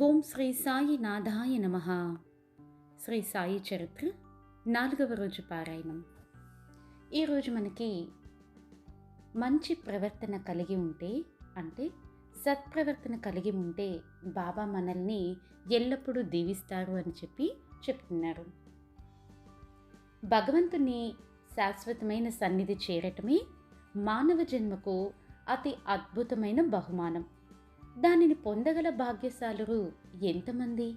ఓం శ్రీ సాయి నాథాయ నమ. శ్రీ సాయి చరిత్ర నాలుగవ రోజు పారాయణం. ఈరోజు మనకి మంచి ప్రవర్తన కలిగి ఉంటే అంటే సత్ప్రవర్తన కలిగి ఉంటే బాబా మనల్ని ఎల్లప్పుడూ దీవిస్తారు అని చెప్పి చెప్తున్నారు. భగవంతుని శాశ్వతమైన సన్నిధి చేరటమే మానవ జన్మకు అతి అద్భుతమైన బహుమానం. దానిని పొందగల భాగ్యశాలురు ఎంతమంది?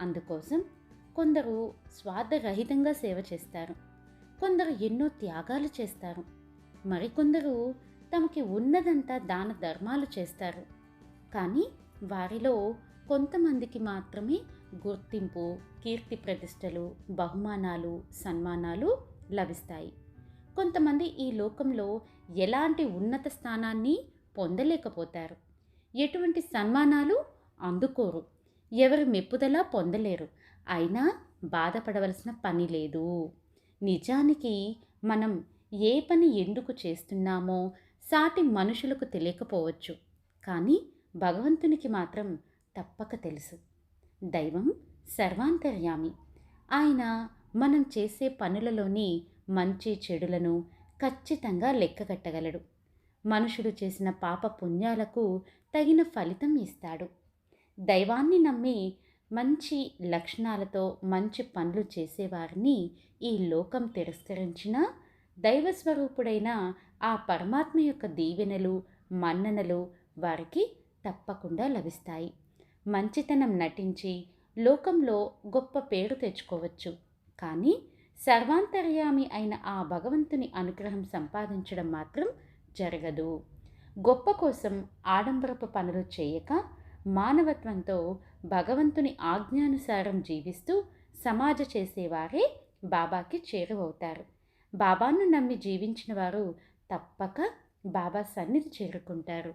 అందుకోసం కొందరు స్వార్థరహితంగా సేవ చేస్తారు. కొందరు ఎన్నో త్యాగాలు చేస్తారు. మరికొందరు తమకి ఉన్నదంతా దాన ధర్మాలు చేస్తారు. కానీ వారిలో కొంతమందికి మాత్రమే గుర్తింపు కీర్తి ప్రతిష్టలు బహుమానాలు సన్మానాలు లభిస్తాయి. కొంతమంది ఈ లోకంలో ఎలాంటి ఉన్నత స్థానాన్ని పొందలేకపోతారు. ఎటువంటి సన్మానాలు అందుకోరు. ఎవరి మెప్పుదల పొందలేరు. అయినా బాధపడవలసిన పని లేదు. నిజానికి మనం ఏ పని ఎందుకు చేస్తున్నామో సాటి మనుషులకు తెలియకపోవచ్చు. కానీ భగవంతునికి మాత్రం తప్పక తెలుసు. దైవం సర్వాంతర్యామి. ఆయన మనం చేసే పనులలోని మంచి చెడులను ఖచ్చితంగా లెక్కగట్టగలడు. మనుషుడు చేసిన పాప పుణ్యాలకు తగిన ఫలితం ఇస్తాడు. దైవాన్ని నమ్మి మంచి లక్షణాలతో మంచి పనులు చేసేవారిని ఈ లోకం తిరస్కరించిన దైవస్వరూపుడైన ఆ పరమాత్మ యొక్క దీవెనలు మన్ననలు వారికి తప్పకుండా లభిస్తాయి. మంచితనం నటించి లోకంలో గొప్ప పేరు తెచ్చుకోవచ్చు. కానీ సర్వాంతర్యామి అయిన ఆ భగవంతుని అనుగ్రహం సంపాదించడం మాత్రం జరగదు. గొప్ప కోసం ఆడంబరపు పనులు చేయక మానవత్వంతో భగవంతుని ఆజ్ఞానుసారం జీవిస్తూ సమాజ చేసేవారే బాబాకి చేరువవుతారు. బాబాను నమ్మి జీవించిన వారు తప్పక బాబా సన్నిధి చేరుకుంటారు.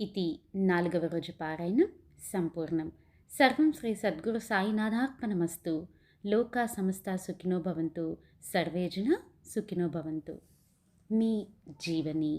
ఇది నాలుగవ రోజు పారాయణం సంపూర్ణం. సర్వం శ్రీ సద్గురు సాయినాథార్పణమస్తు. లోకా సమస్త సుఖినో భవంతు. సర్వేజన సుఖినో భవంతు. మీ జీవని